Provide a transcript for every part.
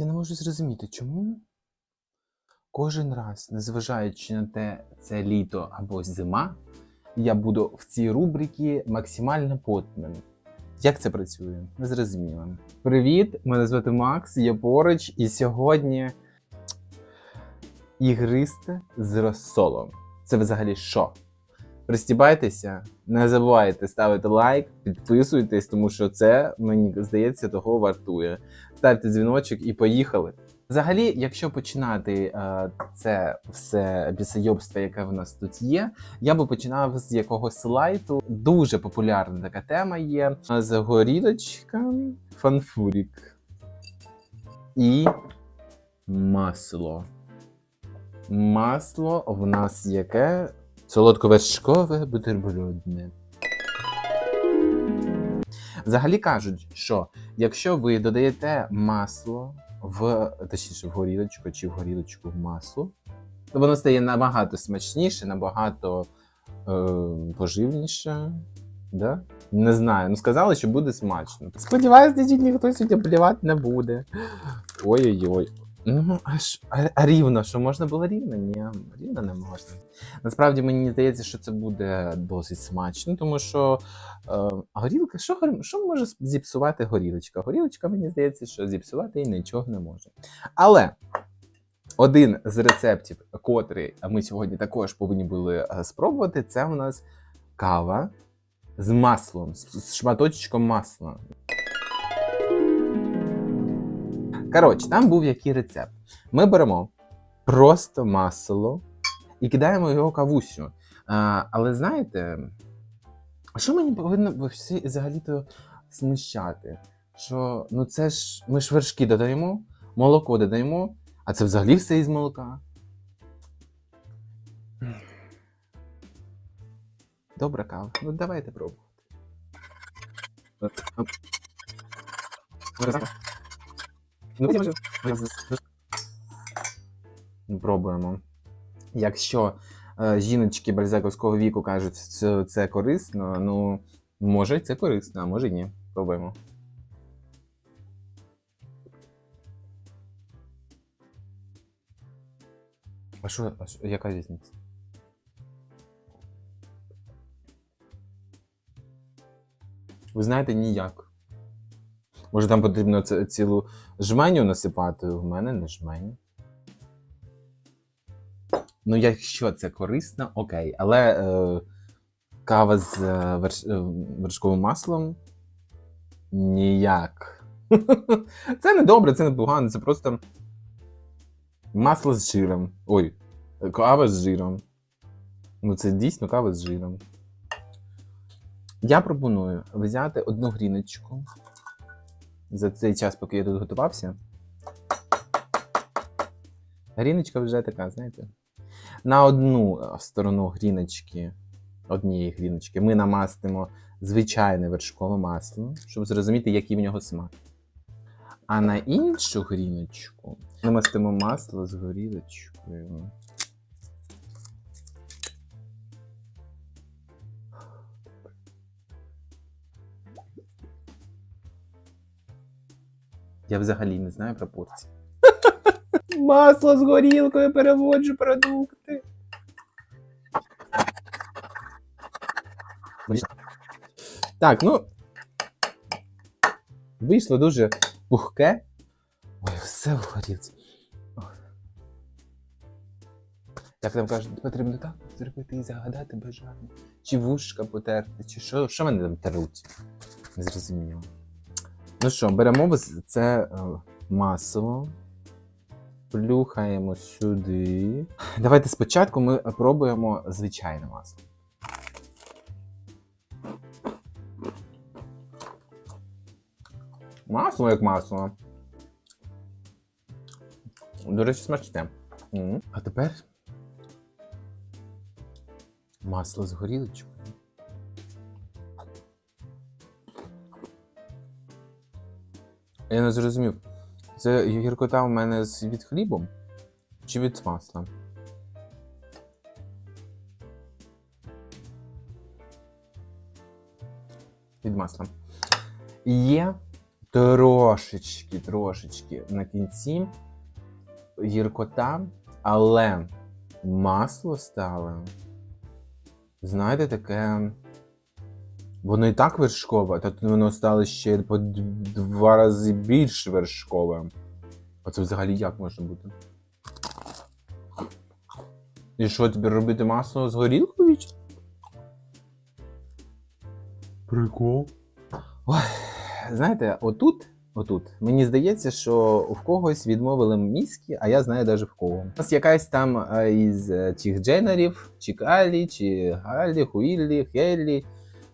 Я не можу зрозуміти, чому кожен раз, незважаючи на те, це літо або зима, я буду в цій рубриці максимально потним. Як це працює? Не зрозуміло. Привіт! Мене звати Макс, я поруч, і сьогодні ігристе з розсолом. Це взагалі що? Пристібайтеся, не забувайте ставити лайк, підписуйтесь, тому що це, мені здається, того вартує. Ставте дзвіночок і поїхали. Взагалі, якщо починати е, це все бісойобство, яке в нас тут є, я би починав з якогось слайду. Дуже популярна така тема є з горілочка, фанфурік і масло. Масло в нас яке? Солодковершкове бутербродне. Взагалі кажуть, що якщо ви додаєте масло в точніше в горілочку чи в горілочку в масло, то воно стає набагато смачніше, набагато е, поживніше. Да? Не знаю. Ну сказали, що буде смачно. Сподіваюсь, дідіть ніхто сьогодні плівати не буде. Ой-ой-ой. Ну, аж а, а рівно, що можна було рівно? Ні, рівно не можна. Насправді мені здається, що це буде досить смачно, тому що е, горілка, що, що може зіпсувати горілочка? Горілочка, мені здається, що зіпсувати і нічого не може. Але один з рецептів, котрий ми сьогодні також повинні були е, спробувати, це у нас кава з маслом, з шматочком масла. Коротше, там був який рецепт. Ми беремо просто масло і кидаємо його кавусю. А, але знаєте, що мені повинно взагалі-то смущати? Що ну це ж ми ж вершки додаємо, молоко додаємо, а це взагалі все із молока. Добра кава. Ну давайте пробувати. Ну, Пробуємо. Якщо е, жіночки бальзаковського віку кажуть, що це корисно, ну може це корисно, а може ні. Пробуємо. А що, а що яка різниця? Ви знаєте, ніяк. Може, там потрібно цілу жменю насипати, в мене не жменю. Ну, якщо це корисно, окей. Але е, кава з е, верш, е, вершковим маслом ніяк. Це не добре, це не погано, це просто масло з жиром. Ой, кава з жиром. Ну, це дійсно кава з жиром. Я пропоную взяти одну гріночку за цей час, поки я тут готувався. Гріночка вже така, знаєте. На одну е, сторону гріночки, однієї гріночки, ми намастимо звичайне вершкове масло, щоб зрозуміти, який в нього смак. А на іншу гріночку намастимо масло з горілочкою. Я взагалі не знаю пропорцій. Масло з горілкою переводжу продукти. Так, ну. Вийшло дуже пухке. Ой, все в горілці. Як там кажуть, потрібно так зробити і загадати бажання. Чи вушка потерти, чи що, що мене там теруть? Не зрозуміло. Ну що, беремо це е, масло. Плюхаємо сюди. Давайте спочатку ми пробуємо звичайне масло. Масло як масло. До речі, смачне. А тепер масло з горілочкою. Я не зрозумів. Це гіркота в мене з від хлібом чи від масла? Від масла. Є трошечки, трошечки на кінці гіркота, але масло стало. Знаєте, таке. Воно і так вершкове, та тут воно стало ще по два рази більш вершкове. А це взагалі як може бути? І що тобі робити масло з горілкою? Прикол. Ой, знаєте, отут, отут, мені здається, що в когось відмовили мізки, а я знаю навіть в кого. У нас якась там е, із е, цих дженерів, чи Калі, чи Галі, Хуїллі, Хеллі,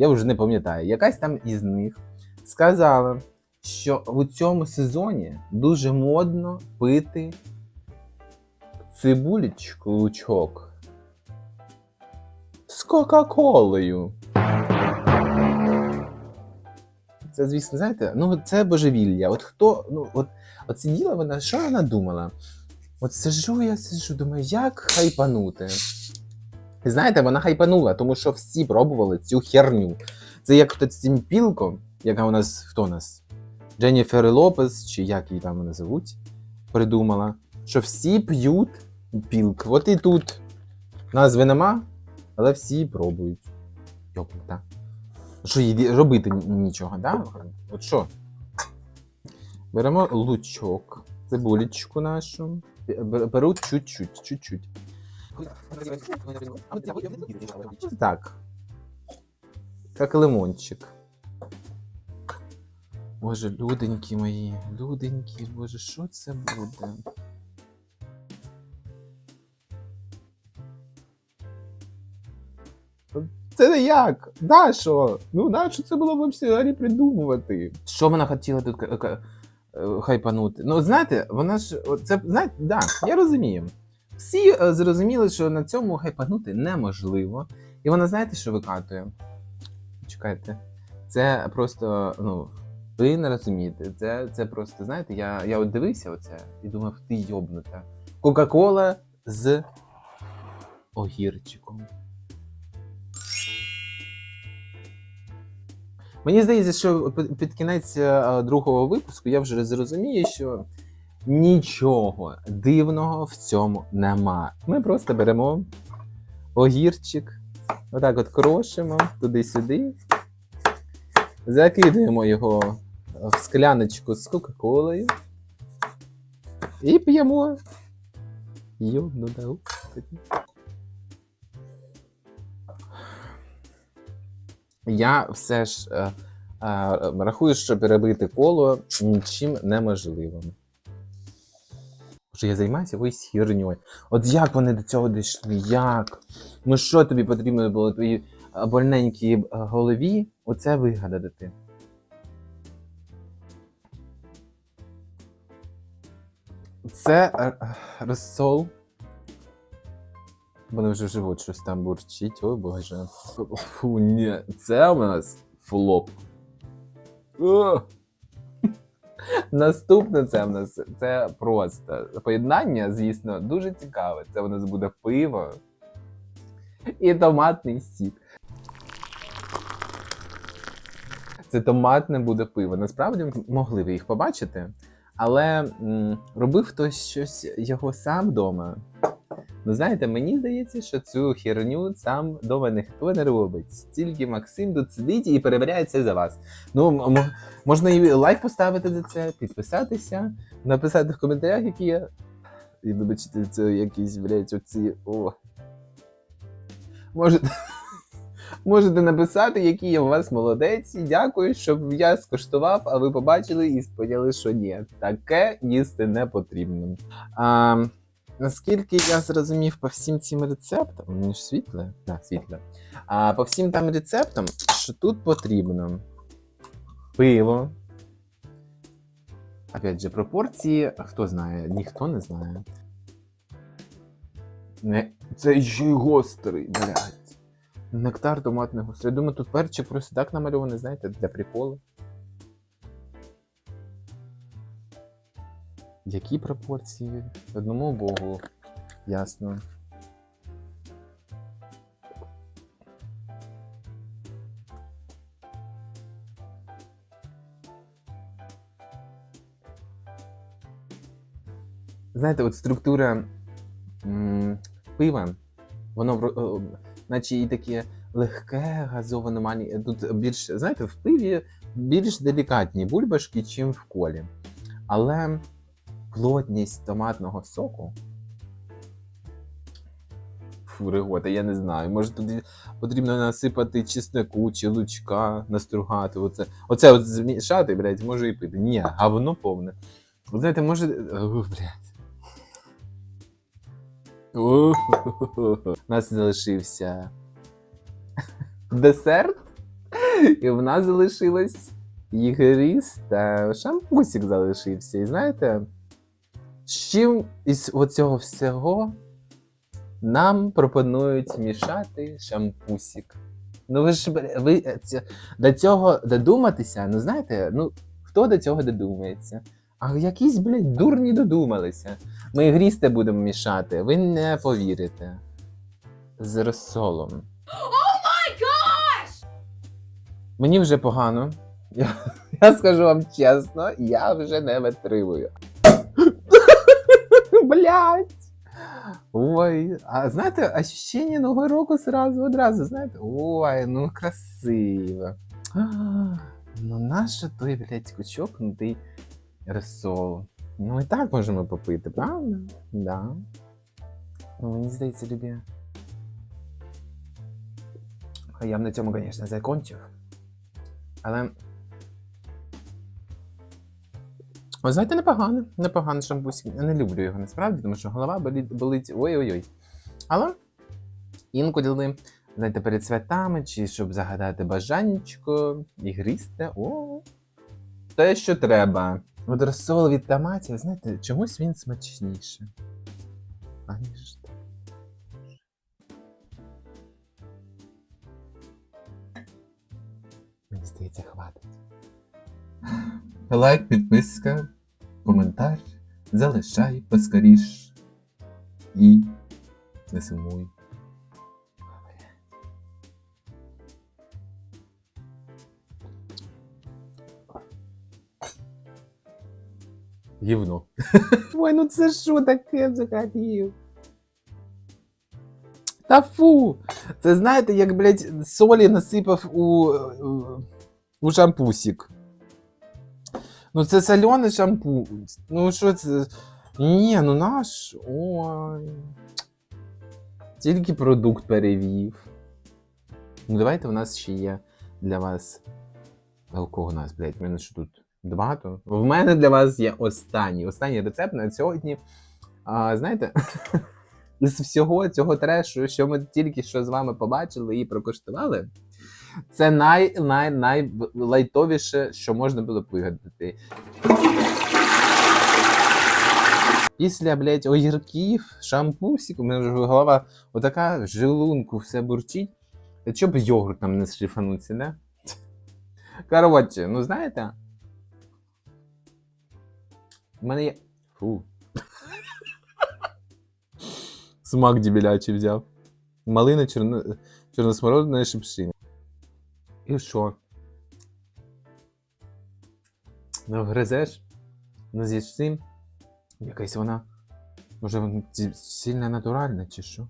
я вже не пам'ятаю, якась там із них сказала, що у цьому сезоні дуже модно пити цибулечку лучок з Кока-Колою. Це, звісно, знаєте, ну це божевілля. От хто, ну, от, от сиділа вона, що вона думала? От сиджу, я сиджу, думаю, як хайпанути. І знаєте, вона хайпанула, тому що всі пробували цю херню. Це як хтось цим пілком, яка у нас хто у нас? Дженніфер Лопес, чи як її там вони звуть, придумала, що всі п'ють пілк. От і тут назви нема, але всі пробують. Йопта. Що їй робити нічого, да? От що? Беремо лучок, цибулечку нашу. Бер- Беру чуть-чуть, чуть-чуть. Так. Как лимончик. Боже, люденькі мої, люденькі, боже, що це буде? Це не як? Да, що? Ну, нащо це було взагалі придумувати? Що вона хотіла тут к- к- е, хайпанути? Ну, знаєте, вона ж. Це, знаєте, да, я розумію. Всі е, зрозуміли, що на цьому хайпанути неможливо. І вона, знаєте, що викатує? Чекайте. Це просто, ну, ви не розумієте. Це, це просто, знаєте, я, я от дивився оце і думав, ти йобнута. Кока-кола з огірчиком. Мені здається, що під- під кінець е, другого випуску я вже зрозумію, що нічого дивного в цьому нема. Ми просто беремо огірчик, отак от крошимо туди-сюди, закидуємо його в скляночку з Кока-Колою і п'ємо. Йобнута, господи. Я все ж е, е, рахую, що перебити коло нічим неможливим. Боже, я займаюся якоюсь херньою. От як вони до цього дійшли? Як? Ну що тобі потрібно було твоїй е, больненькій е, голові оце вигадати? Це е, розсол. Мене вже живот щось там бурчить, ой боже. Фу, ні, це у нас флоп. Наступне це в нас це просто поєднання, звісно, дуже цікаве. Це у нас буде пиво і томатний сік. Це томатне буде пиво. Насправді могли ви їх побачити, але м, робив хтось щось його сам вдома. Ну, знаєте, мені здається, що цю херню сам вдома ніхто не робить. Тільки Максим тут сидить і перевіряє це за вас. Ну, можна і лайк поставити за це, підписатися, написати в коментарях, які я. І вибачте, це якісь, блядь, оці. О. Можете. Можете написати, який я у вас молодець. Дякую, щоб я скуштував, а ви побачили і споділи, що ні. Таке їсти не потрібно. А, наскільки я зрозумів по всім цим рецептам, мені ж світле? Так, світле. А по всім там рецептам, що тут потрібно пиво. Опять же, пропорції, хто знає, ніхто не знає. Не, це ще й гострий, блядь. Нектар томатний гострий. Я думаю, тут перчик просто так намальований, знаєте, для приколу. Які пропорції? Одному богу, ясно. Знаєте, от структура м пива, воно наче і таке легке, газоване мані. Тут більш, знаєте, в пиві більш делікатні бульбашки, чим в колі. Але плотність томатного соку. Фу, регота, я не знаю. Може туди потрібно насипати чеснику чи лучка, настругати. Оце, оце от змішати, блядь, може і пити. Ні, говно повне. От знаєте, може. О, блядь. У нас залишився десерт, і в нас залишилось ігріс та шампусик залишився. І знаєте, з чим із оцього всього нам пропонують мішати шампусик. Ну ви ж ви е, до цього додуматися, ну знаєте, ну хто до цього додумається? А якісь, блядь, дурні додумалися. Ми грісти будемо мішати, ви не повірите. З розсолом. Мені вже погано. Я, я скажу вам чесно, я вже не витримую. Блять. Ой, а знаєте, ощущение Нового року сразу одразу, знаєте? Ой, ну красиво. А, Ну наше той, блядь, кучокнутий розсол. Ну і так можемо попити, правда? Да. Ну, мені здається, любі. Я б на цьому, звісно, закончив. Але. Ви знаєте, непогано, непогано шампусик. Я не люблю його насправді, тому що голова болить, ой-ой-ой. Але інколи, знаєте, перед святами, чи щоб загадати бажанечко і грісти, о, те, що треба. От розсол від томатів, знаєте, чомусь він смачніше. Аніж. Мені здається, хватить. Лайк, підписка, коментар. Залишай поскоріш. І не сумуй. Гівно. Ой, ну це що таке взагалі? Та фу! Це знаєте, як, блядь, солі насипав у, у шампусик. Ну це солений шампунь. Ну що це? Ні, ну наш. Ой. Тільки продукт перевів. Ну давайте у нас ще є для вас. А у кого у нас, блядь, мене що тут багато? В мене для вас є останній. Останній рецепт на сьогодні. А, знаєте, з всього цього трешу, що ми тільки що з вами побачили і прокуштували, це най, най, най лайтовіше, що можна було б вигадати. Після, блядь, огірків, шампусик, у мене вже голова отака в желунку все бурчить. Та чого б йогурт нам не шліфануться, не? Коротше, ну знаєте. У мене є. Фу. Смак дебілячий взяв. Малина чорно... чорносмородина і шипшина. І що? Ну, гризеш, ну з'їш цим. Якась вона. Може, сильно натуральна, чи що?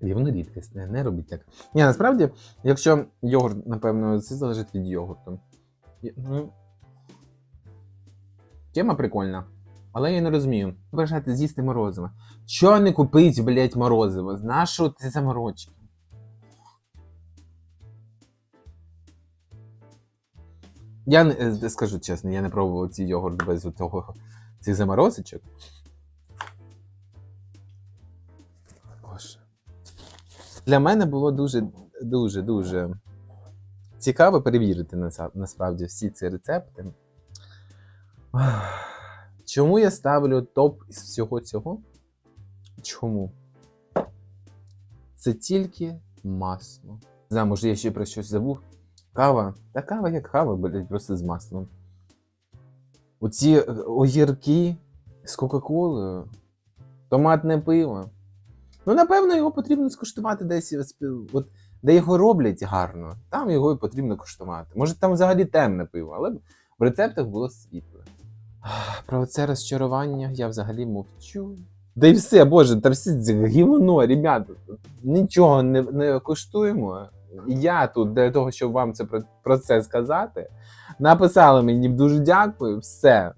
І воно рідкісне, не робіть так. Ні, насправді, якщо йогурт, напевно, це залежить від йогурту. Ну, Тема прикольна. Але я не розумію. Бажаєте з'їсти морозиво. Чого не купить, блять, морозиво? Нащо ці заморочки? Я не, е, скажу чесно, я не пробував ці йогурт без того, цих заморозочок. Боже. Для мене було дуже, дуже, дуже цікаво перевірити насправді всі ці рецепти. Чому я ставлю топ із всього цього? Чому? Це тільки масло. Не знаю, може, я ще про щось забув. Кава. Та кава як кава, блядь, просто з маслом. Оці е, огірки з Кока-Колою, томатне пиво. Ну, напевно, його потрібно скуштувати десь, от, от, де його роблять гарно, там його і потрібно куштувати. Може, там взагалі темне пиво, але в рецептах було світле. Про це розчарування я взагалі мовчу. Да і все, боже, та всі гівно, ребята. Нічого не, не коштуємо. Я тут для того, щоб вам це про, про це сказати. Написали мені дуже дякую. Все.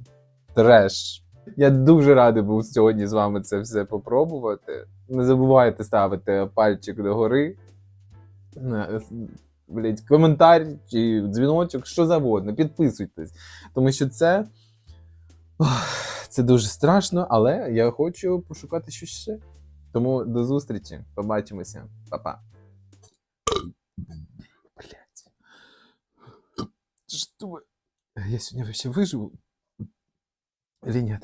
Треш. Я дуже радий був сьогодні з вами це все попробувати. Не забувайте ставити пальчик догори. Е, Блять, коментар чи дзвіночок, що завгодно. Підписуйтесь. Тому що це. Це дуже страшно, але я хочу пошукати щось ще. Тому до зустрічі. Побачимося. Па-па. Блять. Я сегодня вообще выживу? Или нет?